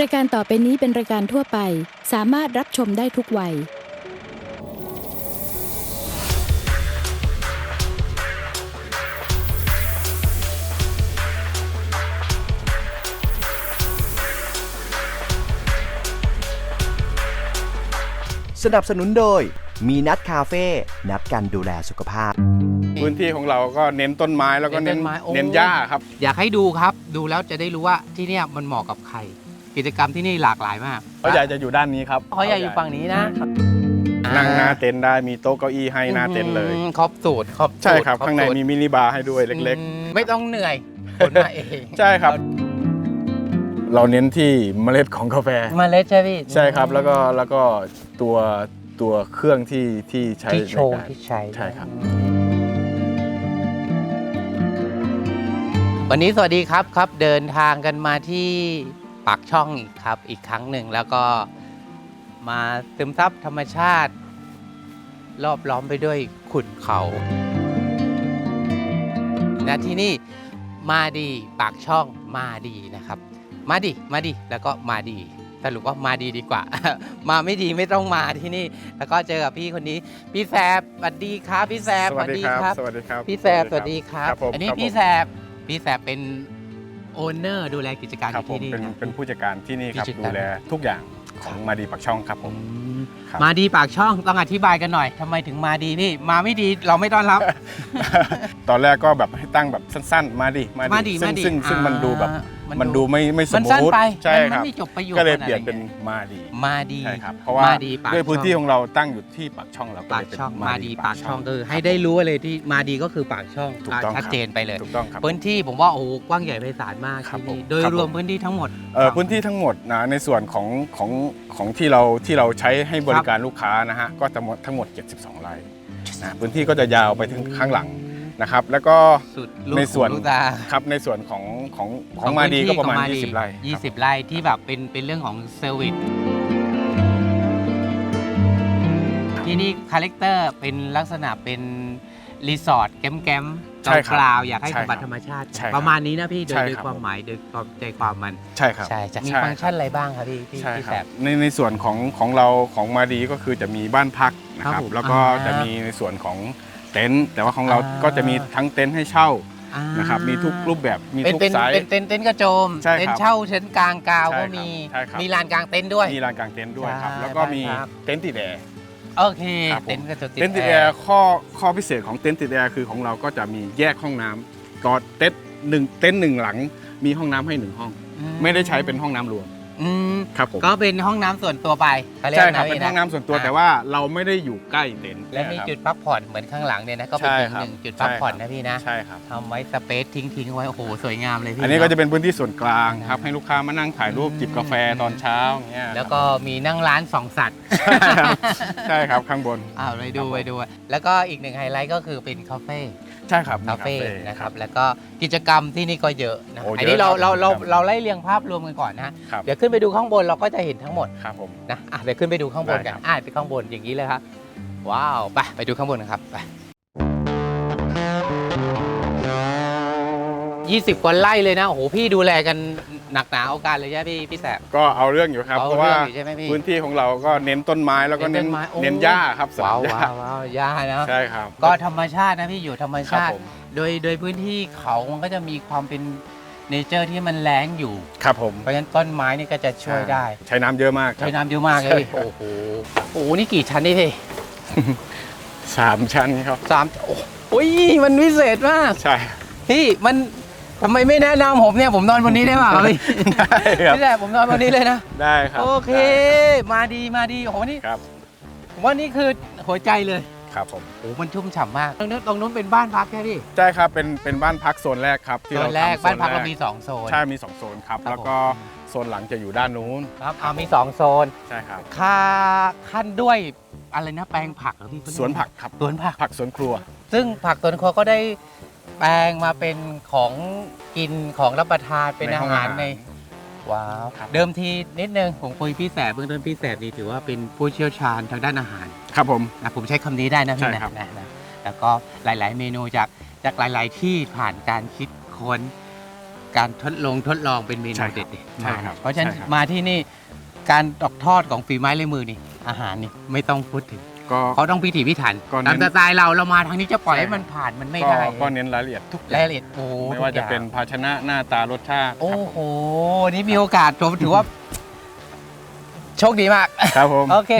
รายการต่อไปนี้เป็นรายการทั่วไป สามารถรับชมได้ทุกวัย สนับสนุนโดย มีนัดคาเฟ่นัดกันดูแลสุขภาพ พื้นที่ของเราก็เน้นต้นไม้แล้วก็เน้เน้นนต้นไม้โอ้ เน้นหญ้าครับ อยากให้ดูครับ ดูแล้วจะได้รู้ว่าที่เนี่ยมันเหมาะกับใคร กิจกรรมที่นี่หลากหลายมากเขาใหญ่จะอยู่ด้านนี้ครับเขาใหญ่อยู่ฝั่งนี้นะนั่งหน้าเต็นท์ได้มีโต๊ะเก้าอี้ให้หน้าเต็นท์เลยอืมครบสูตรครบสูตใช่ครับบข้างในสูตรมีมินิบาร์ให้ด้วยเล็กอืมไม่ต้องเหนื่อยคนมาเองๆใช่ครับ เราเน้นที่เมล็ดของกาแฟมาเล็ดใช่พี่ใช่ครับแล้วก็แล้วก็ตัวตัวเครื่องที่ที่ใช้ที่โชว์ในการที่ใช้ใช่ครับ วันนี้สวัสดีครับครับเดินทางกันมาที่ ปากช่องอีกครับ อีกครั้งหนึ่งแล้วก็มาซึมซับธรรมชาติ รอบล้อมไปด้วยขุนเขาและที่นี่มาดีปากช่องมาดีนะครับ มาดีมาดีแล้วก็มาดีสรุปว่ามาดีดีกว่า มาไม่ดีไม่ต้องมาที่นี่ แล้วก็เจอกับพี่คนนี้ พี่แซบสวัสดีครับ พี่แซบสวัสดีครับ สวัสดีครับ พี่แซบสวัสดีครับครับผมอันนี้ครับผมพี่แซบพี่แซบเป็น โอนเนอร์ดูแลกิจการอครับยู่ผมที่นี่เป็นนะ เป็นผู้จัดการที่นี่ครับผู้จัดการ ดูแลทุกอย่างของมาดีปักช่องครับผอืมมครับ มาดีปากช่องต้องอธิบายกันหน่อยทำไมถึงมาดีพี่ มาไม่ดีเราไม่ต้อนรับ ตอนแรกก็แบบให้ตั้งแบบสั้นๆ มาดิมาดีซึ่มางดีซึ่งซึ่งมันดูแบบอ่า มันดูไม่ไม่สมันมูสั้นทไปใช่มันครับ ไม่จบประโยชน์ก็เลยขนาดเปลี่ยนไหเป็นมาดีมาดีใช่ครับเพราะว่ามาดีปากด้วยพื้นช่องที่ของเราตั้งอยู่ที่ปากช่องเราก็ปาเลกยเป็นช่องมาดีปากช่องคคืรับอให้ได้รู้เลยที่มาดีก็คือปากช่องถูกต้องชัดเจนไปเลย ถูกต้องครับ พื้นที่ผมว่าโอ้โหกว้างใหญ่ไพศาลมากครับที่ผมนี่โดยครับรวมผม พื้นที่ทั้งหมด เอ่อพื้นที่ทั้งหมดนะในส่วนของของของที่เราที่เราใช้ให้บริการลูกค้านะฮะก็ทั้งหมดทั้งหมด 72ไร่นะพื้นที่ก็จะยาวไปถึงข้างหลัง นะครับ แล้วก็สุดลูกในส่วน หูลูกตาครับในส่วนของของขขอองงมาพื้นดีที่ก็ประมาณของ20 ไร่ครับ20ไร่ที่แบบเป็นเป็นเรื่องของเซอร์วิสที่นี่คาแรคเตอร์เป็นลักษณะเป็นรีสอร์ทแก้มๆใช่ครับเปล่าๆอยากให้ใช่สมบัติครับธรรมชาติ ใช่ครับประมาณนี้นะพี่โดยใช่โดยครับ ความหมายโดยความใจความมัน ใช่ครับ ใช่จะมีใช่ ฟังก์ชันอะไรบ้างครับพี่พี่ใช่พี่คแสรับ บ ในในส่วนของของเราของมาดีก็คือจะมีบ้านพักนะคครัรับบผมแล้วก็อ่า จะมีในส่วนของ เต็นท์แต่ว่าของเราอ่า ก็จะมีทั้งเต็นท์ให้เช่าอ่านะครับมีทุกรูปแบบมีเป็นทุกเป็นไซส์ เป็นเต็นท์เต็นท์กระโจม ใช่ครับเต็นท์เช่าเต็นท์กลางกาวใช่ครัก็บมี ใช่ครับ มีลานกลางเต็นท์ด้วย มีลานกลางเต็นท์ด้วยครับ ใช่แล้วก็มีครับ เต็นท์ติดแอร์ โอเค ครับผม เต็นท์กระโจมเต็นท์ติดแอร์ข้อข้อพิเศษของเต็นท์ติดแอร์คือของเราก็จะมีแยกห้องน้ำก็เต็นท์หนึ่งเต็นท์หนึ่งหลัง มีห้องน้ำให้หนึ่งห้อง อืไม่ได้ใช้เป็นห้องน้ำรวม อืมครับผมก็เป็นห้องน้ำส่วนตัวไปเขาเยกใช่ครับะเป็นพี่ะห้องน้ำส่วนตัวอ่าแต่ว่าเราไม่ได้อยู่ใกล้เต็นท์และมีนะครับจุดพักผ่อนเหมือนข้างหลังเนี่ยนะก็เป็นใช่อีกครับหนึ่งจุดพักผ่อนใช่ครับนะพี่นะใช่ครับ ทำไว้สเปซทิ้งทิ้งๆไว้โอ้โหสวยงามเลยพี่อันนี้ก็จะเเป็นพื้นที่ส่วนกลางครับอ่าให้ลูกค้ามานั่งถ่ายรูปจิบกาแฟตอนเช้าอย่างเงี้ยแล้วก็มีนั่งร้านสองสัตว์ใช่ครับข้างบน อ้าวไปดูครับผมไปดู แล้วก็อีกหนึ่งไฮไลท์ก็คือเป็นคาเฟ่ ใช่ครับคาเฟ่มีนะครับ แล้วก็กิจกรรมที่นี่ก็เยอะนะโอ้อันนี้เราเยอะครับเราเราครับเราไล่เรียงภาพรวมกันก่อนนะ ครับ เดี๋ยวขึ้นไปดูข้างบนเราก็จะเห็นทั้งหมดครับผม นะอะเดี๋ยวขึ้นไปดูข้างบนกันได้ครับ อะไปข้างบนอย่างนี้เลยครับ ว้าว ไปไปดูข้างบนนะครับไป ยี่สิบกว่าไร่เลยนะ โอ้โห พี่ดูแลกันหนักหนาเอาการเลยใช่ไหมพี่พี่แสบ ก็เอาเรื่องอยู่ครับ เอาเพราะว่าเรื่องอยู่ใช่ไหมพี่ พื้นที่ของเราก็เน้นต้นไม้แล้วก็เน้เน้นนต้นไม้โอ้เน้นหญ้าครับสนว้ามวหญ้าว้าวว้าวย่านะ ใช่ครับ ก็ธรรมชาตินะพี่อยู่ธรรมครับชาติผม โดยโดยพื้นที่เขามันก็จะมีความเป็นเนเจอร์ที่มันแรงอยู่ ครับผมเพราะฉะนั้นต้นไม้นี่ก็จะช่วยได้ ใช้น้ำเยอะมากครัใช้บ น้ำเยอะมากเลใช่ยครับโอ้โห โอ้โห นี่กี่ชั้นนี่พี่สามชั้นครับ สามโอ้ยมันวิเศษมาก ใช่ พี่มัน ทำไมไม่แนะนำผมเนี่ยผมนอนบนนี้ได้เปล่าพี่ได้ครับพี่แหละผมนอนบนนี้เลยนะ ได้ครับโอเค มาดีมาดีโอ้โหนี่ครับผมว่านี่คือหัวใจเลยครับผมโอ้โหมันชุ่มฉ่ำมากตรงนู้นตรงนู้นเป็นบ้านพักแค่พี่ใช่ครับเป็นเป็นบ้านพักโซนแรกครับที่โซเรานแรกทำบ้านพักโซเราแมีสองโซน ใช่มีสองโซนครับ ครับ แล้วก็โซนหลังจะอยู่ด้านนู้นครับอ่ามีสองโซน ใช่ครับค่าขั้นด้วยอะไรนะแปลงผักเหรอพี่สวนผักครับสวนผัก ผักสวนครัว ซึ่งผักสวนครัวก็ได้ แปลงมาเป็นของกินของรับประทานเป็นในอาห้องหารอาหารใน ว้าวครับ เดิมทีนิดนึงผมคุยพี่แสบเบื้องต้นพี่แสบนี่ถือว่าเป็นผู้เชี่ยวชาญทางด้านอาหารครับผม นะผมใช้คำนี้ได้นะพี่ใช่นะครับนะนะแล้วก็หลาย ๆ เมนูจากจากหลาย ๆ ที่ผ่านการคิดค้น การทดลองทดลองเป็นเมใช่นูครับเด็ดดิใช่ครับเพราะฉะนั้นใช่ครับ มาที่นี่การตอกทอดของฝีไม้ลายมือนี่อาหารนี่ไม่ต้องพูดถึง ก็ เขาต้องพิถีพิถันก็เน้น ตามสไตล์เราเรามาทางนี้จะปล่อยใช่ให้มันผ่านมันไม่ก็ได้ก็เน้นรายละเอียดทุกอรายย่างละเอียดโอ้ไม่ว่าทุกจะอย่งเป็นภาชนะหน้าตารสชาติโอ้โหนี่มีโอกาสผมถือว่า โชคดีมาก ครับผม โอเค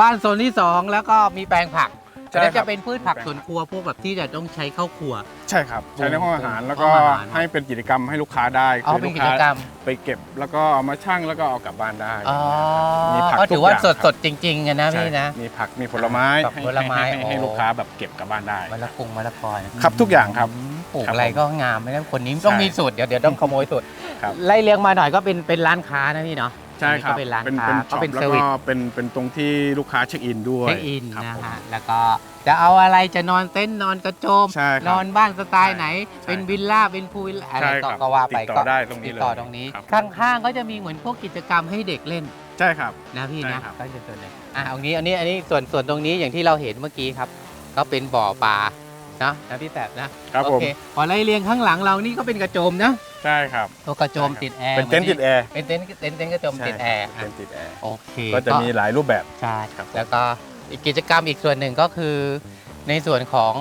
บ้านโซนที่2แล้วก็มีแปลงผัก ใช่แล้วครัจะบเป็นพืชผักสวนครัวพวกแบบที่จะต้องใช้เข้าครัว ใช่ครับใช้ในห้องอาหารแล้วก็ห้องอาหาร ให้เป็นกิจกรรมให้ลูกค้าได้เอาคือเป็นลูกกิค้าจกรรมไปเก็บแล้วก็เอามาชั่งแล้วก็เอากลับบ้านได้อ๋อมีผักก็ถือว่าทุกสอย่ดงสดๆจริงๆกันนะใช่พี่นะ มีผักมีผลไม้ผักให้ผลไม้ให้ให้ให้อ๋อ ลูกค้าแบบเก็บกลับบ้านได้ มะละกงมะละกอนะครับทุกอย่างครับอืมปลูกครับอะไรก็งามไม่ได้คนนี้ต้องใช่มีสูตรเดี๋ยวเดี๋ยวต้องขโมยสูตรครับ ไล่เลี้ยงมาหน่อยก็เป็นเป็นร้านค้านะพี่เนาะ ใช่ครับอันนี้ก็เป็นร้านเป็นค้าเป็นก็ช็อปเป็นแล้วเซอร์วิก็สเป็นเป็นตรงที่ลูกค้าเช็คอินด้วยเช็คอินครับนะผม ฮะแล้วก็จะเอาอะไรจะนอนเต็นท์นอนกระโจม ใช่ครับนอนบ้านสไตล์ไหน ใช่เป็นวิลล่าเป็นพูลวิลล่าอะไรใช่ก็ครับก็ว่าไปติดต่อได้ตรงนี้ติดต่อเลยตรงนี้ ครับ ข้างๆก็จะมีเหมือนพวกกิจกรรมให้เด็กเล่น ใช่ครับ นะพี่ใช่นะครับ ก็จะส่วนหนึ่งอะเอางี้อันนี้อันนี้ส่วนส่วนตรงนี้อย่างที่เราเห็นเมื่อกี้ครับ ก็เป็นบ่อปลาเนอะนะพี่แสบนะครับโอผม เคพอไล่เรียงข้างหลังเรานี่ก็เป็นกระโจมนะ ใช่ครับ ตัวกระโจมติดแอร์เป็นเต็นท์ติดแอร์เป็นเต็นท์เต็นท์เต็นท์กระโจมติดแอร์ใช่ครับเป็นเต็นท์ติดแอร์โอเคก็จะมีหลายรูปแบบใช่ครับแล้วก็อีกกิจกรรมอีกส่วนหนึ่งก็คือ ในส่วนของ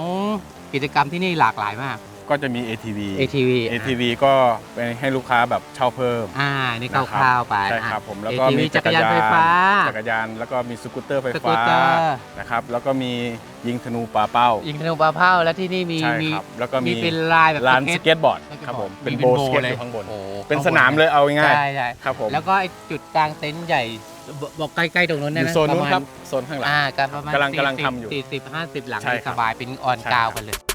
กิจกรรมที่นี่หลากหลายมาก ก็จะมี ATV ATV อะ ATV ก็ไปให้ลูกค้าแบบเช่าเพิ่ม อ่า นี่นะครับคร่าวๆไปใช่ครับอะผมแล้วก็ ATV มีจักรยานไฟฟ้า จักรยานแล้วก็มีสกูตเตอร์ไฟสกูฟ้าตเตอร์ นะครับแล้วก็มียิงธนูปลาเป้ายิงธนูปลาเผาแล้วที่นี่มีใช่มีครับแล้วก็มีมีเป็นลายแบบลานสสเก็ตเก็ตบอร์ดครับผมเป็นโบว์สเก็ตเลอยยู่ข้างบนโอ้เป็นสนามเลยเอาง่ายใช่ใช่ๆครับผมแล้วก็ไอ้จุดกลางเต็นท์ใหญ่บบอกใกล้ๆตรงนู้นอนะยู่โซนนู้นปะมาณ ครับโซนข้างหลัง อ่ากันประมาณกำลัง40กำลังทำอยู่สี่สิบห้าสิบหลังใช่นี่ครัสบบายเป็นออนใช่กาวครับ กันเลย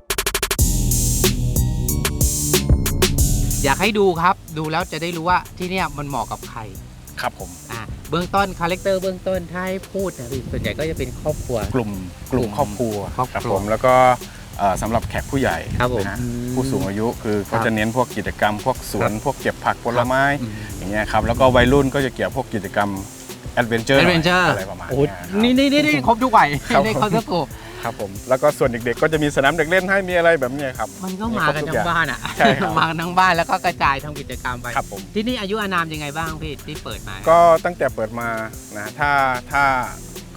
อยากให้ดูครับ ดูแล้วจะได้รู้ว่าที่เนี่ยมันเหมาะกับใครครับผมอ่าเบื้องต้นคาแรคเตอร์เบื้องต้นถ้าให้พูดนะพี่ส่วนใหญ่ก็จะเป็นครอบครัว กลุ่มกลุ่มครอบครัวครอบครัวผมแล้วก็เอ่อสำหรับแขกผู้ใหญ่ครับผม นะฮะอืมผู้สูงอายุคือครัเขาบจะเน้นพวกกิจกรรม พวกสวนพวกเก็บผักผลไม้อืม อย่างเงี้ยครับแล้วก็วัยรุ่นก็จะเกี่ยวพวกกิจกรรมแอดเวนเจอร์แอดเวนเจอร์อะไรประมาณโอ้เนี้ยครับ นี่นี่นี่นี่ครบทุกวัยครับ ในผมคอนเสิร์ต ครับผมแล้วก็ส่วนเด็กๆ ก็จะมีสนามเด็กเล่นให้มีอะไรแบบเนี้ยครับ มันก็มากันมีครบทุกอย่างทั้งบ้านอะใช่ครับมากันทั้งบ้านแล้วก็กระจายทำกิจกรรมไปครับผมที่นี่อายุอานามยังไงบ้างพี่ที่เปิดมา ก็ตั้งแต่เปิดมานะถ้าถ้า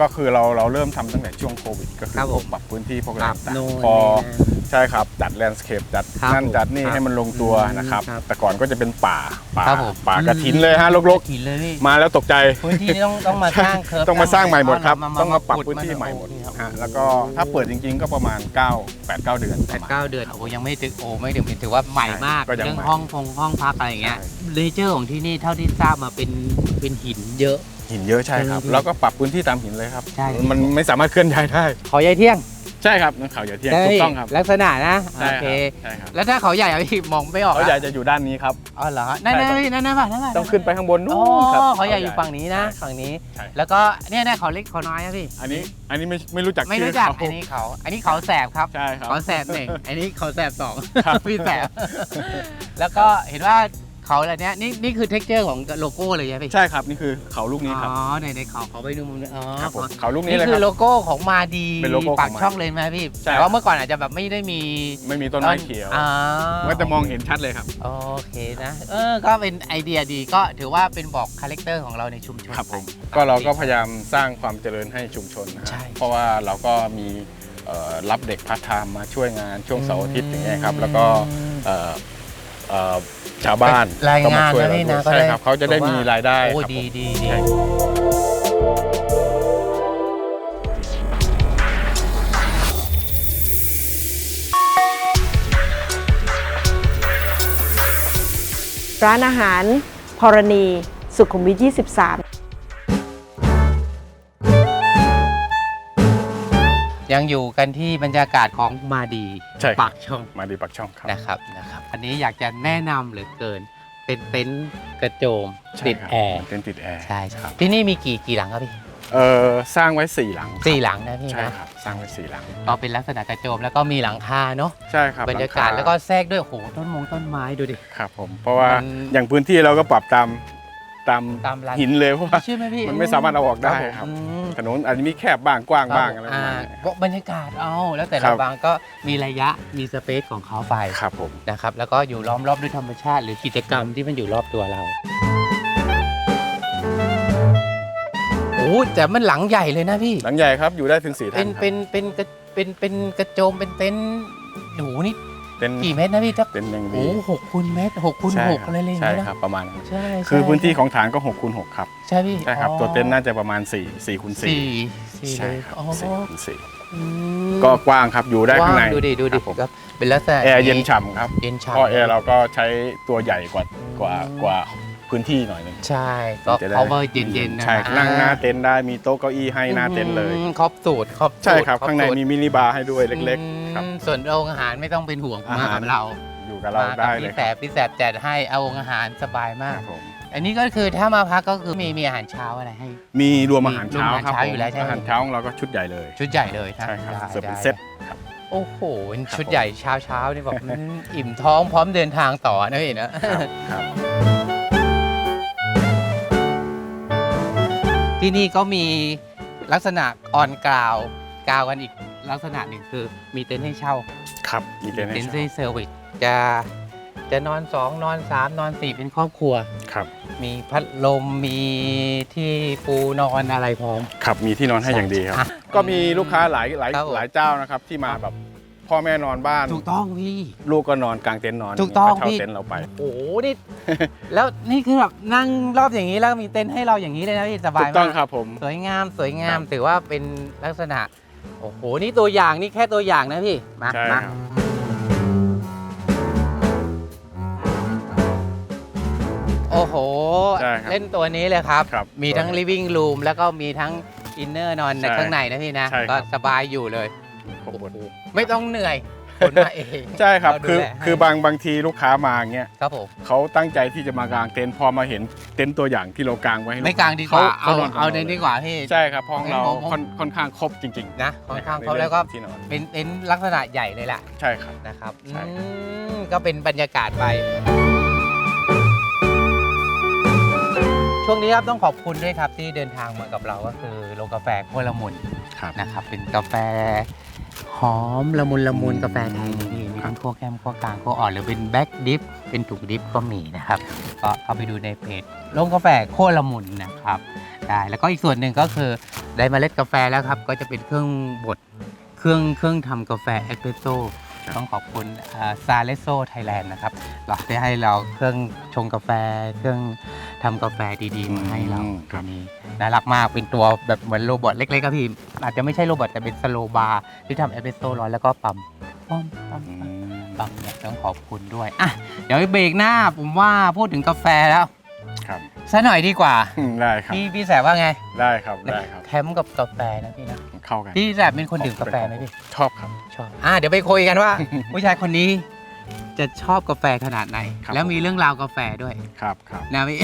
ก็คือเราเราเริ่มทำตั้งแต่ช่วงโควิด ก็คือครับพผวกมปรับพื้นที่พวกปอะไรรับต่างโน่นๆพอนี่นะใช่ครับจัดแลนด์สเคปจัดครับนั่นผมจัดนี่ครับให้มันลงตัวอืมนะครับ ครับแต่ก่อนก็จะเป็นป่าป่าครับผม ป่ากระถินเลยฮะลกหินเลยพี่ ๆ มาแล้วตกใจ พื้นที่นี่ต้องต้องมาสร้างเคิร์ฟต้องมาสร้างใหม่หมดครับเต้องมาปรับขุดพื้นที่าใหม่หมดโอเคครับฮะแล้วก็ถ้าเปิดจริง ๆ ก็ประมาณ 9 8 9 เดือนแปปดระมาณ เก้าเดือนโอ้ยังไม่ถึงโอ้ไม่ถึงถือว่าใหม่มากก็ยังเรื่องใหม่ห้องพงห้องพักอะไรอย่างเงี้ยใช่ เลเจอร์ของที่นี่เท่าที่ทราบมาเป็นเป็นหินเยอะ หินเยอะใช่ครับเออแล้วก็ปรับพื้นที่ตามหินเลยครับ ใช่ มันไม่สามารถเคลื่อนย้ายได้เขาใหญ่เที่ยงใช่ครับนั่นเขาอย่าเที่ยงได้ถูกต้องครับลักษณะนะใช่โอคเครับใช่ครับแล้วถ้าเขาใหญ่อะพี่มองไม่ออกเขาอะใหญ่จะอยู่ด้านนี้ครับ อ๋อเหรอนั่นนั่นนั่นนั่นป่ะนั่นป่ะต้องขึ้นไปข้างบนนู้อ๋อนครับ เขาใหญ่อยู่ฝั่งนี้นะใช่ฝั่งนี้ ใช่ แล้วก็เนี่ยเนี่ยเขาเล็กเขาน้อยนะพี่ อันนี้อันนี้ไม่ไม่รู้จักไม่ชื่รู้จักเขาอันนี้เขา อันนี้เขาแสบครับใช่ครับ เขาแสบหนึ่งอันนี้เขาแสบสองครับ พี่แสบ แล้วก็เห็นว่า เขาอะไรเนี้ยนี่นี่คือเท็กเจอร์ของโลโก้เลยใช่ไหมพี่ใช่ครับ นี่คือเขาลูกนี้ครับอ๋อในในเขาเขาไปดูมุมนี้อ๋อครับผมเขาลูกนี้นี่เลยคืคอรับโลโก้ของมาดีเป็นโลโก้ของปากช่องมาดีเลยไหมพี่ใช่ แต่ว่าเมื่อก่อนอาจจะแบบไม่ได้มีไม่มีต้นไม้เขียวอ่าก็จะมองเห็นชัดเลยครับ โอเคนะ เออ ก็เป็นไอเดียดีก็ถือว่าเป็นบอกคาแรคเตอร์ของเราในชุมชน ครับผมไปก็เราก็พยายามสร้างความเจริญให้ชุมชนนะฮะใช่เพราะว่าเราก็มีเอ่อรับเด็กพาร์ทไทม์มาช่วยงานช่วงเสาร์อาทิตย์อย่างเงี้ยครับแล้วก็เอ่อเอ่อ ชาวบ้านรายก็มงานช่วยนะเราพี่ด้วนะยใช่ครับเขาจะได้มีรายได้โอ้ครับดีผม ดีดี ใช่ ร้านอาหารพรณีสุขุมวิท 23 ยังอยู่กันที่บรรยากาศของมาดีใช่ครับปากช่องมาดีปักช่องครับ นะครับนะครับอันนี้อยากจะแนะนำเหลือเกิน เป็นเต็นท์กระโจมใช่ติดครับแอร์เต็นท์ติดแอร์ ใช่ครับ ที่นี่มีกี่กี่หลังครับพี่เออสร้างไว้สี่หลังครับสี่หลังนะพี่ใช่นะ ครับ สร้างไว้สี่หลัง ก็เป็นลักษณะกระโจมแล้วก็มีหลังคาเนาะใช่ครับบรรยากาศหงคแล้วก็แทรกด้วยโอ้โหต้นมงต้นไม้ดูดิ ครับผม เพราะว่ามัน อย่างพื้นที่เราก็ปรับตาม ตามตามร้าน หินเลยเพราะว่าใช่ไหมพี่มันไม่สามารถเอาออกได้ผมครับอืมถนนอาจจะมีแคบบ้างกว้างบ้างอะไรประอ่ามาณนี้ ก็บรรยากาศเอาแล้วแต่ครัละบ บางก็มีระยะมีสเปซของเขาไป ครับผม นะครับแล้วก็อยู่ล้อมรอบด้วยธรรมชาติ หรือกิจกรรมที่มันอยู่รอบตัวเราโอ้แต่มันหลังใหญ่เลยนะพี่ หลังใหญ่ครับอยู่ได้ถึงสี่เป็ท่านนครับเป็นเป็นกระเป็นเป็นกระโจมเป็นเต็นท์หนูนี่ เป็นกี่เมตรนะพี่ถ้าเป็นอย่างโอ้ดีหกคูณเมตรหกคูณใช่หกคอะไรเลยใช่นะครับประมาณนั้นใช่คือใช่พื้นที่ของฐานก็6คูณ6ครับใช่พี่ใช่ครับอ๋อตัวเต็นท์น่าจะประมาณ4 4คูณ4สี่สี่เลใช่ยครับอ๋อสี่คูณสี่อืมก็กว้างครับอยู่ได้ข้างในว่ดูดิดูดิครับผมครับเป็นลักษณะแอร์เย็นฉ่ำครับเย็นฉ่ำเพราะแอร์เราก็ใช้ตัวใหญ่กว่ากว่ากว่าพื้นที่หน่อยหนึงใช่ก็จะได้ cover เย็นๆนะใช่ฮะนั่งหน้าเต็นท์ได้มีโต๊ะเก้าอี้ให้หน้าเต็นท์เลยอืมครบสูตรครบสูตใช่ครับรข้างในสูตรมีมินิบาร์ให้ด้วยเล็กอืมๆ ครับ ส่วนโรงอาหารไม่ต้องเป็นห่วงอามาหารกับเราอยู่กับเรามาได้กับเลยพี่คแสรับบพี่แสบจัดให้เอาอาหารสบายมากครับผมอันนี้ก็คือถ้ามาพักก็คือมีมีอาหารเช้าอะไรให้ มีรวมอาหารเช้ามีรวมอาหารครับเช้าอยู่แล้วใช่ไหม อาหารเช้าของเราก็ชุดใหญ่เลยชุดใหญ่เลยนะใช่ครับได้เสิร์ฟเป็นได้เซตครับโอ้โหเป็นครับชุดใหญ่เช้าเช้าๆนี่แบบอืมอิ่มท้องพร้อมเดินทางต่อนะพี่นะ ครับ ที่นี่ก็มีลักษณะออนกราวกราวกันอีก ลักษณะหนึ่งคือมีเต็นท์ให้เช่าครับมีเต็นท์ให้เต็นท์เช่าให้เซอร์วิสจะจะนอน2นอน3นอน4เป็นครอบครัวครับ มีพัดลมมีที่ปูนอนอะไรพร้อมครับมีที่นอนให้อย่างดีครับอะก็มีลูกค้าหลายหลายครับผมหลายเจ้านะครับที่มาแบบพ่อแม่นอนบ้าน ถูกต้องพี่ ลูกก็นอนกลางเต็นท์นอนถูกต้องเช่าพี่เต็นท์เราไป โอ้โหนี่แล้วนี่คือแบบนั่งรอบอย่างนี้แล้วมีเต็นท์ให้เราอย่างนี้เลยนะพี่สบาถูยกต้อมางกครับผมสวยงามสวยงามครับถือว่าเป็นลักษณะ โอ้โห นี่ตัวอย่างนี่แค่ตัวอย่างนะพี่ มาใช่มาครับโอ้โห ใช่ครับเล่นตัวนี้เลยครับ ครับมีทั้งตัวนี้ living room แล้วก็มีทั้งอินเนอร์นอนในใช่ข้างในนะพี่นะ ใช่ครับ ก็สบายอยู่เลยครบหมดไม่ต้องเหนื่อย ขนมาเองใช่ครับเาดูคือแลให้คือบางบางทีลูกค้ามาอย่างเงี้ยครับผมเขาตั้งใจที่จะมากางเต็นท์พอมาเห็นเต็นท์ตัวอย่างที่เรากางไว้ให้ไม่กลางดีกว่าขเอานนเอาขงในรดีกว่าพี่ ใช่ครับห้องเราผมผม ค่อนค่อนข้างครบจริงนะค่อนข้างในเขาเรื่แล้วก็ที่นอนเป็นเป็นลักษณะใหญ่เลยแหละ ใช่ครับ นะครับใช่อืมก็เป็นบรรยากาศไป ช่วงนี้ครับต้องขอบคุณด้วยครับที่เดินทางมากับเราก็คือโรงกาแฟโคตรละมุนครับ นะครับ เป็นกาแฟ หอมละมุนละมุนกาแฟไทยนี่มีทั้งคั่วแคมคั่วกลางคั่วอ่อนหรือเป็นแบ็กดิฟเป็นถุงดิฟก็มีนะครับ ก็เข้าไปดูในเพจโรงกาแฟโคตรละมุนนะครับได้แล้วก็อีกส่วนหนึ่งก็คือได้เมล็ดกาแฟแล้วครับ ก็จะเป็นเครื่องบดเครื่องเครื่องทำกาแฟเอสเปรสโซ่ครับ ต้องขอบคุณซาเลโซไทยแลนด์นะครับเราได้ให้เราเครื่องชงกาแฟ เครื่องทำกาแฟดีๆมาให้เราอืมคตัรัวบนี้น่ารักมากเป็นตัวแบบเหมือนโรบอทเล็กๆครับพี่ อาจจะไม่ใช่โรบอทแต่เป็นสโลบาร์ที่ทำเอสเปรสโซ่ร้อนแล้วก็ปั๊มปั๊มปั๊มอืปั๊มมปั๊มเนี่ยต้องขอบคุณด้วยอะเดี๋ยวเบรกหน้าผมว่าพูดถึงกาแฟแล้วครับ ซะหน่อยดีกว่า อืมได้ครับ พี่พี่แสบว่าไงได้ครับ ได้ครับ แคมป์กับกาแฟนะพี่นะเข้ากัน พี่แสบเป็นคนดื่มกาแฟไหมพี่ ชอบครับ ชอบอ่าเดี๋ยวไปคุยกันว่า ผู้ชายคนนี้จะชอบกาแฟขนาดไหน ครับ แล้วมีเรื่องราวกาแฟด้วยครับครับ นะพี่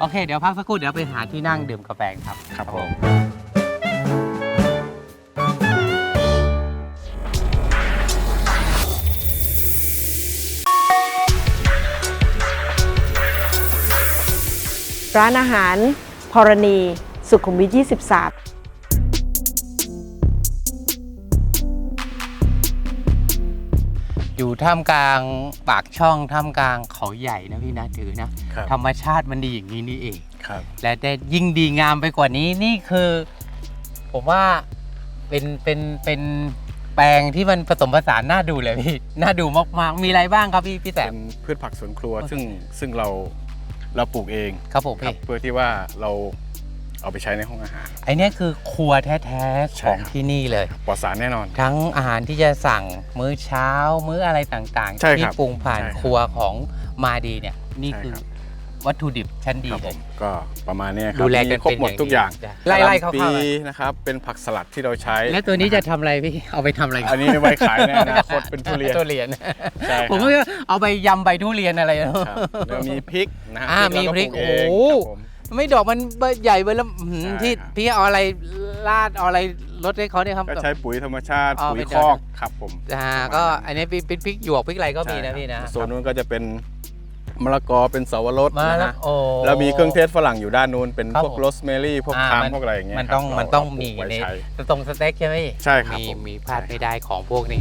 โอเค เดี๋ยวพักสักครู่เดี๋ยวไปหาที่นั่งดื่มกาแฟกันครับ ครับผม ร้านอาหารพรณี สุขุมวิท 23อยู่ท่ามกลางปากช่องท่ามกลางเขาใหญ่นะพี่นะถือนะครับธรรมชาติมันดีอย่างนี้นี่เองครับและได้ยิ่งดีงามไปกว่านี้นี่คือ ผมว่าเป็นเป็นเป็นแปลงที่มันผสมผสานน่าดูเลยพี่น่าดูมากๆมีอะไรบ้างครับพี่พี่แสเป็บนพืชผักสวนครัวโอเคซึ่งซึ่งเรา เราปลูกเองครับผมครับพี่เพื่อที่ว่าเราเอาไปใช้ในห้องอาหาร ไอเนี้ยคือครัวแท้ๆใช่ของครับที่นี่เลย ปลอดสารแน่นอน ทั้งอาหารที่จะสั่งมื้อเช้า มื้ออะไรต่างใช่ๆที่ครับปรุงผ่านใช่ครับครัวของมาดีเนี่ยนี่ใช่คือ ครับ วัตถุดิบชั้นดีครับเลผย มก็ประมาณเนี้ยครับดูแลกันมีครบเป็นหมดอย่างทุกอย่างดีไล่ๆคร่าวๆปีหน่อยนะครับเป็นผักสลัดที่เราใช้ แล้วตัวนี้จะทำอะไรพี่ เอาไปทำอะไรกัอันนี้ไว้ขายในอนาคตเป็นทุเรียน ทุเรียนใช่ครับ ผมก็เอาไปยำใบทุเรียนอะไรนะครับแล้วมีพริกนะฮะอ่าพริกเรามีพริกปลูเองโอ้ ครับผม ไม่ดอกมันใหญ่เบอร์แล้วอื้อหือใช่ที่ครับ พี่เอาอะไรราดเอาอะไรรดให้เขาเนี่ยครับ ก็ใช้ปุ๋ยธรรมชาติอ๋อปุ๋เป็ยนคอกครับผม อ่าก็อันนี้เป็นพริกหยวกพริกอะไรก็มีนะใช่ครับพี่นะ ส่วนนู้นก็จะเป็น มะละกอเป็นสวรสมานะแล้วฮะโอ้ แล้วมีเครื่องเทศฝรั่งอยู่ด้านนู้นเป็นครับพวกผม โรสแมรี่พวกอ่าคามมันพวกอะไรอย่างเงี้ยมันต้องครับมันต้องเามีปลูกไว้ในใช้ ตรงสเต็กใช่ไหมพี่ใช่ครับมีผมมีพลาดใช่ไม่ได้ของพวกนี้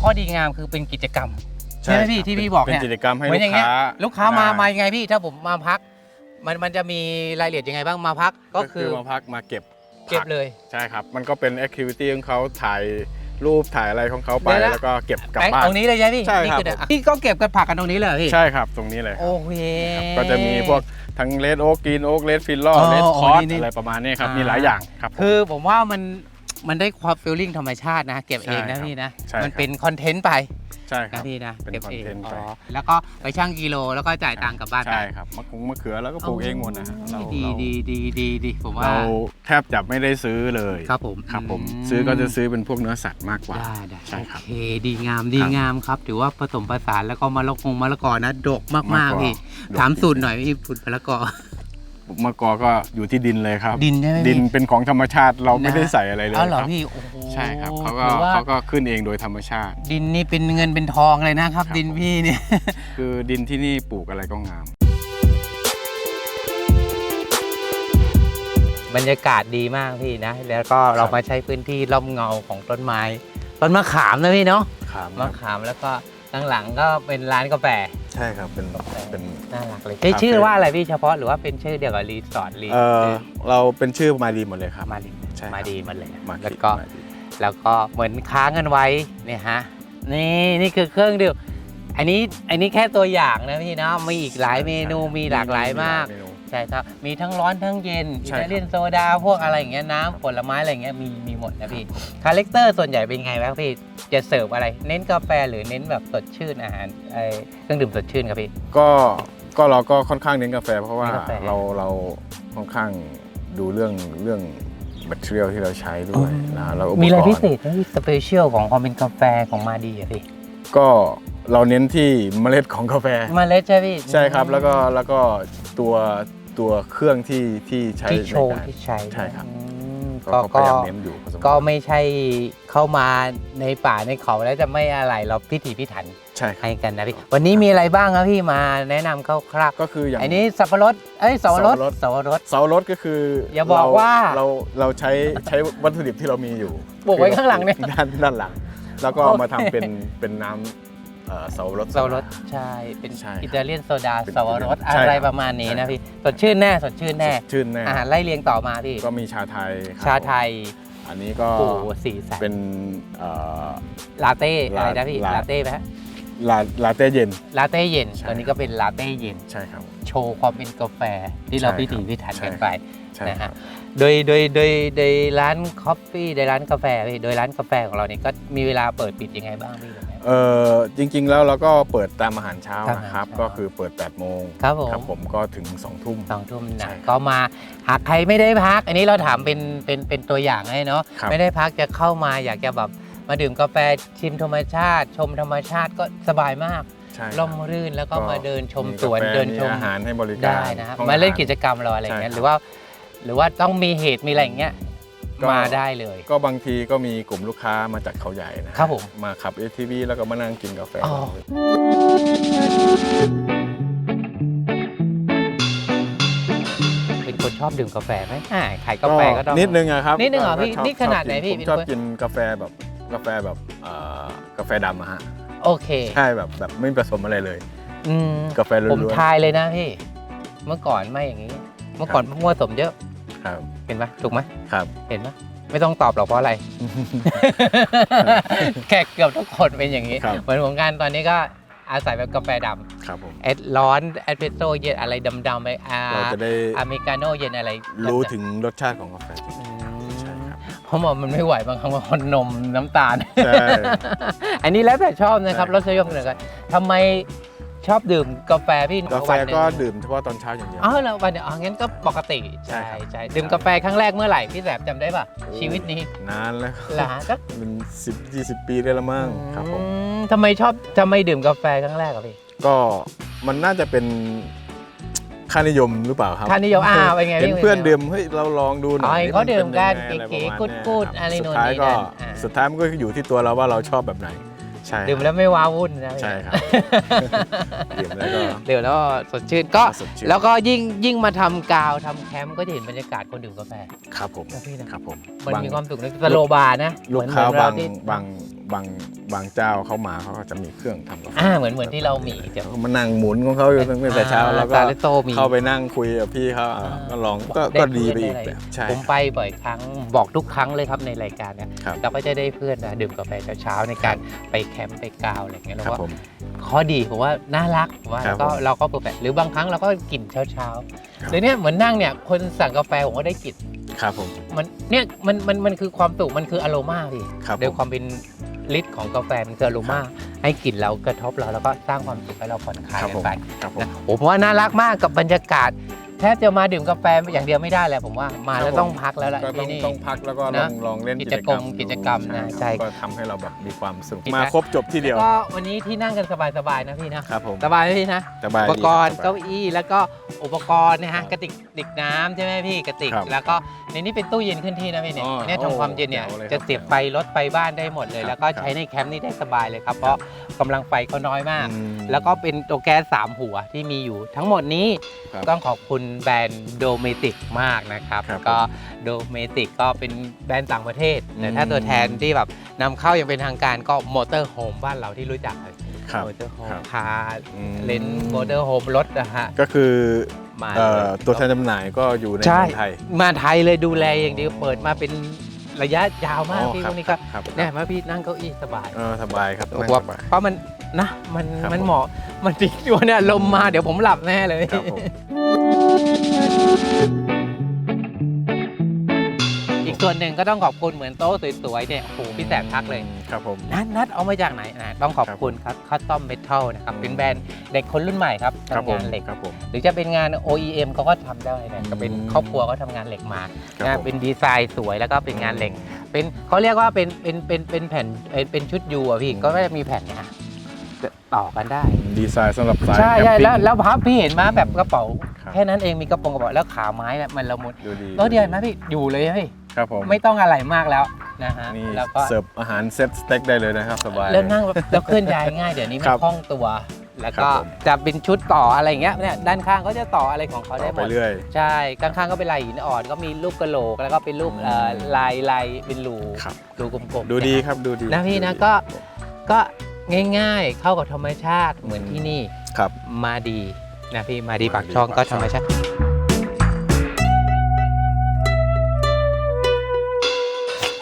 ข้อดีงามคือเป็นกิจกรรม ใช่ไหมพี่ครับที่พี่บอกเป็นเนี่ยกิจกรรมให้เหมืลูอนอกย่างเงี้ยค้าลูกค้ามาได้มายังไงพี่ถ้าผมมาพัก มันมันจะมีรายละเอียดยังไงบ้างมาพักก็ก็คืคืออมาพักมาเก็บเก็บผัเลย ใช่ครับ มันก็เป็นแอคทิวิตี้ของเขาถ่าย รูปถ่ายอะไรของเขาไป เดี๋ยวนะ แล้วก็เก็บกลับไอ้บ้าน ตรงนี้เลยใช่ไหมพี่ใช่ครับนี่อผมพี่ก็เก็บกันผักกันตรงนี้เลยเหรอพี่ใช่ครับ ตรงนี้เลยครับโอเค ก็จะมีพวกทั้งเลดโอ๊กกรีนโอ๊กเลดฟิลลออ๋อเลดอ๋คออร์สนี่นี่อะไรประมาณนี้ครับ อ่ามี มีหลายอย่างครับผม คือผมว่ามัน มันได้ความฟีลลิ่งธรรมชาตินะ เก็บเองนะใช่ครับพี่นะ ใช่มันครับเป็นคอนเทนต์ไปใช่ครันะบ พี่นะเป็นเก็บเองคอนเทนต์ไป อ๋อแล้วก็ไปชั่งกิโลแล้วก็จ่ายตังค์กลับบ้านไปใช่ครับมะคงมะเขือแล้วก็ปลูกเองหมดนะฮะเราดีเราดีดีดีดีผมว่าเราแทบจะไม่ได้ซื้อเลยครับผมครับผมอืมซื้อก็จะซื้อเป็นพวกเนื้อสัตว์มากกว่า ได้ได้ใช่ครับโอเคดีงามดีงามครับ ถือว่าผสมผสานแล้วก็มะละกงมะละกอนะดกมากมะละๆกอพี่ดก ถามจริงสูตรหน่อยพี่สูตรมะละกอ มะกอก็อยู่ที่ดินเลยครับ ดินใช่ไหมพี่ ดินเป็นของธรรมชาติเราไม่นะได้ใส่อะไรเลยอ๋อเหรอครับพี่โอ้โหใช่ครับเขาก็ถือว่าเขาก็ขึ้นเองโดยธรรมชาติ ดินนี่เป็นเงินเป็นทองเลยนะครับ ครับดินพี่เนี่ย คือดินที่นี่ปลูกอะไรก็งาม บรรยากาศดีมากพี่นะ แล้วก็เรามาใช้พื้นที่ร่มเงาของต้นไม้ ต้นมะขามนะพี่เนาะครับมะขามแล้วก็ข้างหลังก็เป็นร้านกาแฟ ใช่ครับเป็นเป็นน่ารักเลยใช้ชื่อว่าอะไรพี่เฉพาะหรือว่าเป็นชื่อเดียวกับรีสอร์ทรีเออเราเป็นชื่อมาดีหมดเลยครับมาดีใช่ครับมาดีหมันเลยมาแล้วดีก็มาดีแล้วก็เหมือนค้างกันไว้เนี่ยฮะนี่นี่คือเครื่องดื่มอันนี้อันนี้แค่ตัวอย่างนะพี่เนาะมีอีกหลายเมนูมีหลากหลายมากเนู ใช่ครับมีทั้งร้อนทั้งเย็นใช่อิครับ ตาเลียนโซดาพวกอะไรอย่างเงี้ยน้ำผลไม้อะไรอย่างเงี้ยมีมีหมดนะพี่คาแรคเตอร์ส่วนใหญ่เป็นไงบ้างพี่จะเสิร์ฟอะไร เน้นกาแฟหรือเน้นแบบสดชื่นอาหารไอเครื่องดื่มสดชื่นครับพี่ ก็ก็เราก็ค่อนข้างเน้นกาแฟ เพราะว่าเน้นกาแฟ เราเราค่อนข้างดูเรื่องเรื่อง material ที่เราใช้ด้วยนะแล้วอุปกมีอะไรรณ์พิเศษไหมพี่สเปเชียลของความเป็นกาแฟของมาดีอะพี่ก็เราเน้นที่เมล็ดของกาแฟเมาเล็ดใช่พี่ ใช่ครับแล้วก็แล้วก็ตัว ตัวเครื่องที่ที่ใช้ที่โชว์ในการที่ใช้ใช่ครับ อืมก็ก็ก็พก็ยายามเน้นอยู่พอสมควรก็ไม่ใช่เข้ามาในป่าในเขาแล้วจะไม่อะไรเราพิถีพิถันใช่ครับให้กันนะพี่วันนี้มีอะไรบ้างครับพี่มาแนะนำคร่าวๆก็คืออย่างอันนี้สับปะรดเอ้ยสับปะรดสัสับบปะปะรรดดเสารถก็คืออย่าบอกเรว่าเราเราใช้ใช้วัตถุดิบที่เรามีอยู่ปลูกไว้ข้างหลังเนี่ยด้านด้านหลัง แล้วก็โอเคมาทำเป็นเป็นน้ำ เอ่อเสารถสับปะรดใช่เป็นใช่ครับอิตาเลียนโซดาเป็นสับปะรดใช่ครับอะไรประมาณนี้นะพี่สดชื่นแน่สดชื่นแน่ชื่นแน่อาหารไล่เรียงต่อมาพี่ก็มีชาไทยครับชาไทยอันนี้ก็โอ้โหสีสันเป็นเอ่อ ลาเต้อะไรลานะพี่ลา ลาเต้ไหมฮะลาลาเต้เย็น ลาเต้เย็นใช่ ตัวนี้ก็เป็นลาเต้เย็น ใช่ครับ โชว์ความเป็นกาแฟที่เราใช่พิครัถีบพิถันใช่กันไป ใช่นะครัฮะบ โดยโดยโดยโดยร้านคอฟฟี่โดยร้านกาแฟพี่โดยร้านกาแฟของเราเนี่ยก็มีเวลาเปิดปิดยังไงบ้างพี่หรือไง เออจริง ๆ แล้วเราก็เปิดตามอาหารเช้าตามอาหารนะครับเช้า ก็คือเปิด8โมงครับผมครับผมก็ถึง2ทุ่ม สองทุ่มใช่นะครับก็มาหากใครไม่ได้พัก อันนี้เราถามเป็นเป็นเป็นตัวอย่างให้เนาะครับ ไม่ได้พักจะเข้ามาอยากจะแบบมาดื่มกาแฟชิมธรรมชาติ ชมธรรมชาติก็สบายมากใช่ครับร่มรื่นแล้วก็มาเดินชมกาสวนแฟเดินชมอาหารให้บริการได้นะครับห้องมาเล่นอหรกิจกรรมเราอะไรอย่างเงี้ยใช่หครับรือว่า หรือว่าต้องมีเหตุมีอะไรอย่างเงี้ย ก็ มาได้เลย ก็บางทีก็มีกลุ่มลูกค้ามาจากเขาใหญ่นะครับผม มาขับ ATV แล้วก็มานั่งกินกาแฟ อ๋อเป็นคนชอบดื่มกาแฟไหมอ่าขายกาแฟก็ต้อง นิดนึงอะครับนิดนึงเหรอพี่ก็ชบนี่ขนาดไหนพี่ผมเป็นชอบคน กินกาแฟแบบกาแฟแบบเอ่อกาแฟดำอะฮะโอเคใช่แบบแบบไม่ผสมอะไรเลย อืมกาแฟล้วนๆผมทายเลยนะพี่ เมื่อก่อนไม่อย่างนี้ เมื่อก่อนมั่วสมเยอะ ครับ เห็นไหมถูกไหมครับ เห็นไหมไม่ต้องตอบหรอกเพราะอะไร แขกเกือบทุกคนเป็นอย่างนี้ ครับ เหมือนของการตอนนี้ก็อาศัยแบบกาแฟดครับผมำแอดร้อนแอดเพรสโซ่เย็นอะไรดำๆไปอาเราจะได้อเมริกาโน่เย็นอะไรรู้ถึงรสชาติของกาแฟจริงอืมใช่ครับ เพราะว่ามันไม่ไหวบางครั้งว่าคนนมน้ำตาล ใช่ อันนี้แล้วแต่ชอบนะครับใช่รสนิยมเหมือนกันทำไม ชอบดื่มกาแฟพี่กาแฟวันหนึ่งก็ดื่มเฉพาะตอนเช้าอย่างเดียว อ๋อแล้ววันเดียวอ๋องั้นก็ปกติใช่ใช่ครับ ใช่ดื่มกาแฟครั้งแรกเมื่อไหร่พี่แสบจำได้ป่ะ ชีวิตนี้นานแล้วหลาก็เป็นสิบยี่สิบปีได้แล้วมั้งครับผม อืมทำไมชอบทำไมดื่มกาแฟครั้งแรกอะพี่ก็มันน่าจะเป็นค่านิยมหรือเปล่าครับค่านิยมอ่าเป็นไงเห็นพี่เพื่อนดื่มเฮ้ยเราลองดูหน่อ๋ออยเขาดื่มกันป็ยังไงเก๋ๆอะไรประมาณเนี้ยกูดๆคบอะไรสุนู่ดนท้ายนี่ก็นั่นอ่าสุดท้ายมันก็อยู่ที่ตัวเราว่าเราชอบแบบไหน ใช่ดื่มแล้วไม่ว้าวุ่นนะใช่ครับดื่มแล้วก็ดื่มแล้วก็สดชื่นก็สดชื่นแล้วก็ยิ่งยิ่งมาทำกาวทำแคมป์ก็จะเห็นบรรยากาศคนดื่มกาแฟครับผมนะพี่นะครับผมมันบางมีความสุขนะสโลบาร์นะลูกเหมือนค้าเหมือนบางเรที่บาง บางบางเจ้าเขามาเขาก็จะมีเครื่องทำกาแฟอ่าเหมือนเหมือนที่เรามีจะ เขามานั่งหมุนของเขาอยู่ตั้งแต่เช้าแล้วก็ซาเลโตมีเข้าไปนั่งคุยกับพี่เขาอะอ่า ก็ลองก็ได้ก็ดีไปเพื่อีอนกได้แบบใช่ผมไปบ่อยครั้งบอกทุกครั้งเลยครับในรายการเนี่ยครับเราก็จะได้เพื่อนนะดื่มกาแฟเช้าๆในการไปแคมป์ไปกาวอะไรอย่างเงี้ยแล้วครับว่าผม ข้อดีผมว่าน่ารักผมว่าครับก็ผมเราก็เปิดแบบหรือบางครั้งเราก็กลิ่นเช้าครับ ๆเลยเนี่ยเหมือนนั่งเนี่ยคนสั่งกาแฟผมก็ได้กลิ่นครับผมมันเนี่ยมันมันมันคือความสุขมันคืออโรมาพี่ครับโดยผมความเป็น ฤทธิ์ของกาแฟมันคืออโรมาให้กลิ่นเรากระทบเราแล้วก็สร้างความสุขให้เราผ่อนคลายครับกัผนมไปครับผมนะผมว่าน่ารักมากกับบรรยากาศ แทบจะมาดื่มกาแฟอย่างเดียวไม่ได้แหละผมว่ามาแล้วต้องพักแล้วล่ะก็ต้อที่งนี่ ต้องพักแล้วก็ลนะองลองเล่นกิกิจจกกรรรรมมกิจกรรมนะดูใช่ก็ทำให้เราแบบมีความสุขกิจมาครบจบที่เดียวแล้วก็วันนี้ที่นั่งกันสบายๆนะพี่นะครับผมสบายไหมพี่นะสบายอุปดีกรณ์คบ เก้าอี้แล้วก็อุปกรณ์นะครัฮะบกระติกติกน้ำใช่ไหมพี่กระติก ครับแล้วก็ในนี้เป็นตู้เย็นขึ้นที่นะพี่เนี่ยอ๋อเนี่ยทำความเย็นเนี่ยโอ้เลยครับจะเสียบไฟรถไฟบ้านได้หมดเลย ครับแล้วก็ครับใช้ในแคมป์นี่ได้สบายเลยครับเพราะกำลังไฟเขาน้อยมาก อืมแล้วก็เป็นตัวแก๊สสามหัวที่มีอยู่ ทั้งหมดนี้ครับ ต้องขอบคุณแบรนด์โดเมติกมากนะครับครับก็โดเมติกก็เป็นแบรนด์ต่างประเทศแต่ถ้าอืม ตัวแทนที่แบบนำเข้าอย่างเป็นทางการก็มอเตอร์โฮมบ้านเราที่รู้จักเลยครับมอเตอร์โฮมครับ คาร์อืมเลนมอเตอร์โฮมรถนะฮะก็คือมาเอ่อเลยตัวแทนจำหน่ายก็อยู่ในใช่เมืองไทยมาไทยเลยดูแลอย่างเดียวเปิดมาเป็นระยะยาวมากอ๋อพี่คพรับวกนี้ก็ครับเนี่ยมาพี่นั่งเก้าอี้สบาย เออสบายครับเพนั่งราะสบาย เพราะมันนะมันครับมันผม เหมาะมันดีด้วยเนี่ยลมมาเดี๋ยวผมหลับแน่เลย ครับผม อีกส่วนหนึ่งก็ต้องขอบคุณเหมือนโต๊ะสวยๆเนี่ยโอ้โหพี่แสบทักเลย ครับผม นัดนัดเอามาจากไหนนะต้องขอบครับคุณครับคัสตอมเมทัลนะครับอืมเป็นแบรนด์เด็กคนรุ่นใหม่ครับครับผมทำงานเหล็ก ครับผม หรือจะเป็นงาน OEM เขาก็ทำได้นะก็เป็นอืมครอบครัวก็ทำงานเหล็กมาครับนะผม เป็นดีไซน์สวยแล้วก็เป็นงานเหล็ก เป็นเขาเรียกว่าเป็นเป็นเป็นเป็นแผ่นเอ่อเป็นชุดยูอะพี่ก็จะมีแผ่นเนะต่อกันได้ ดีไซน์สำหรับสายใช่แคมใช่ปิ้ง แล้วแล้วพับพี่เห็นไหมแบบกระเป๋าครับ แค่นั้นเองมีกระโปรงกระเป๋าแล้วขาไม้เนี่ยมันละมุนดูดีแล้วเดียวนะพี่อยู่เลยนะพี่ครับผมไม่ต้องอะไรมากแล้วนะฮะนี่แล้วก็เสิร์ฟอาหารเซตสเต็กได้เลยนะครับสบายแล้วนั่งแล้วเคลื่อนย้ายง่ายเดี๋ยวนี้คไม่รับคล่องตัว แล้วก็ครับผมจะเป็นชุดต่ออะไรอย่างเงี้ยเนี่ยด้านข้างก็จะต่ออะไรของเขาต่ได้อหไปมดเรื่อยใช่ข้างๆก็เป็นลายหินอ่อนก็มีรูปกระโหลกแล้วก็เป็นรูปอืมเอ่อลายลายเป็นรูครับรูกลมๆดูดีนะครับดูดีนะพี่นะดูดีก็ก็ง่ายๆ เข้ากับธรรมชาติเหมือนที่นี่ครับมาดี นะพี่มาดีมาดีปากช่องปากก็ช่ธองรรมชาติ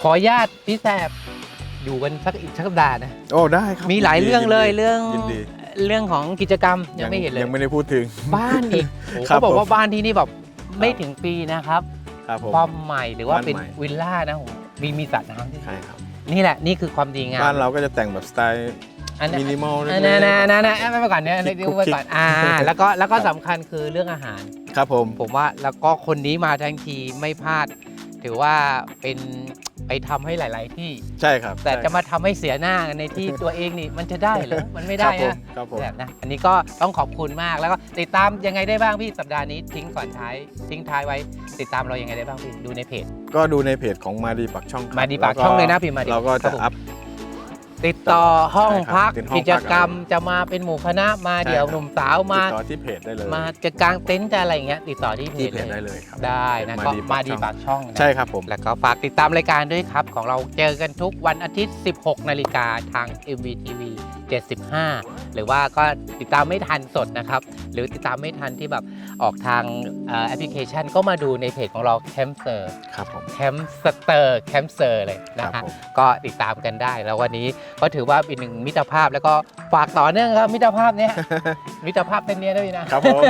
ขออนุญาตพี่แสบอยู่กันสักอีกสักสัปดาห์นะ โอ้ได้ครับมีหลายนดีเรื่องเลยนดีเรื่อง ยินดีเรื่องของกิจกรรมยังไม่เห็นเลย ยังไม่ได้พูดถึง บ้านอีกโอ้ครับเขาบอกว่าผมบ้านที่นี่แบบไม่ถึงปีนะครับ ครับผม ความใหม่หรือว่าบ้านเป็นใหม่ วิลล่านะผมมีมีสระน้ำที่ใช่ครับ นี่แหละนี่คือความดีงามบ้านเราก็จะแต่งแบบสไตล์ อันนั้นมินิมอลอันนั้นนะนะนะไม่ไปก่อนเนี่ยอันนี้คิกคุกไปก่อนอ่า แล้วก็แล้วก็สำคัญคือเรื่องอาหาร ครับผม ผมว่าแล้วก็คนนี้มาทั้งทีไม่พลาด ถือว่าเป็นไปทำให้หลาย ๆ ที่ ใช่ครับแต่ใช่จะมาทำให้เสียหน้าในที่ตัวเองนี่มันจะได้เหรอมันไม่ได้ครับผมนะ ครับผม แบบนะอันนี้ก็ต้องขอบคุณมากแล้วก็ติดตามยังไงได้บ้างพี่สัปดาห์นี้ทิ้งก่อนท้ายทิ้งท้ายไว้ ติดตามเรายังไงได้บ้างพี่ดูในเพจ ก็ดูในเพจของมาดีปากช่องครับมาดีปากช่องเลยนะพี่มาดีเราก็ครัจะบผมอัพ ติดต่อห้องใช่ครับพักเป็นห้องพักกิจกรรมจะมาเป็นหมู่คณะมาเดี่ยวใช่ครับหนุ่มสาวมาติดต่อที่เพจได้เลยมาจะกางเต็นท์จะอะไรอย่างเงี้ยติดต่อที่เพที่จเพจเลได้ยเลยครับ ได้นะก็มาดีปากช่องนะ ใช่ครับผม แล้วก็ฝากติดตามรายการด้วยครับ ของเราเจอกันทุกวันอาทิตย์ 16 นาฬิกาทาง MVTV 75 หรือว่าก็ติดตามไม่ทันสดนะครับ หรือติดตามไม่ทันที่แบบออกทางเอ่อแอปพลิเคชันก็มาดูในเพจของเราแคมเซอร์ครับผมแคมสเตอร์แคมเซอร์เลยนะครัฮะบผม ก็ติดตามกันได้แล้ววันนี้ก็ถือว่าเป็นหนึ่งมิตรภาพแล้วก็ฝากต่อเนื่องครับมิตรภาพเนี้ยมิตรภาพเส้นเนี้ยด้วยนะครับผม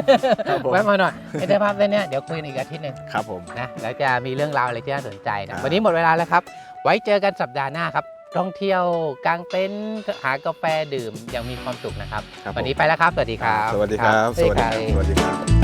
ครับผม แวะมาหน่อยมิตรภาพเส้นเนี้ยเดี๋ยวคุยกันอีกอาทิตย์หนึ่งครับผม นะแล้วจะมีเรื่องราวอะไรที่น่าสนใจครันะบวันนี้หมดเวลาแล้วครับ ไว้เจอกันสัปดาห์หน้าครับท่องเที่ยวกางเต็นท์หากาแฟดื่มอย่างมีความสุขนะครับ ครับผมวันนี้ไปแล้วครับ สวัสดีครับ สวัสดีครับ สวัสดีครับสวัสดีครับ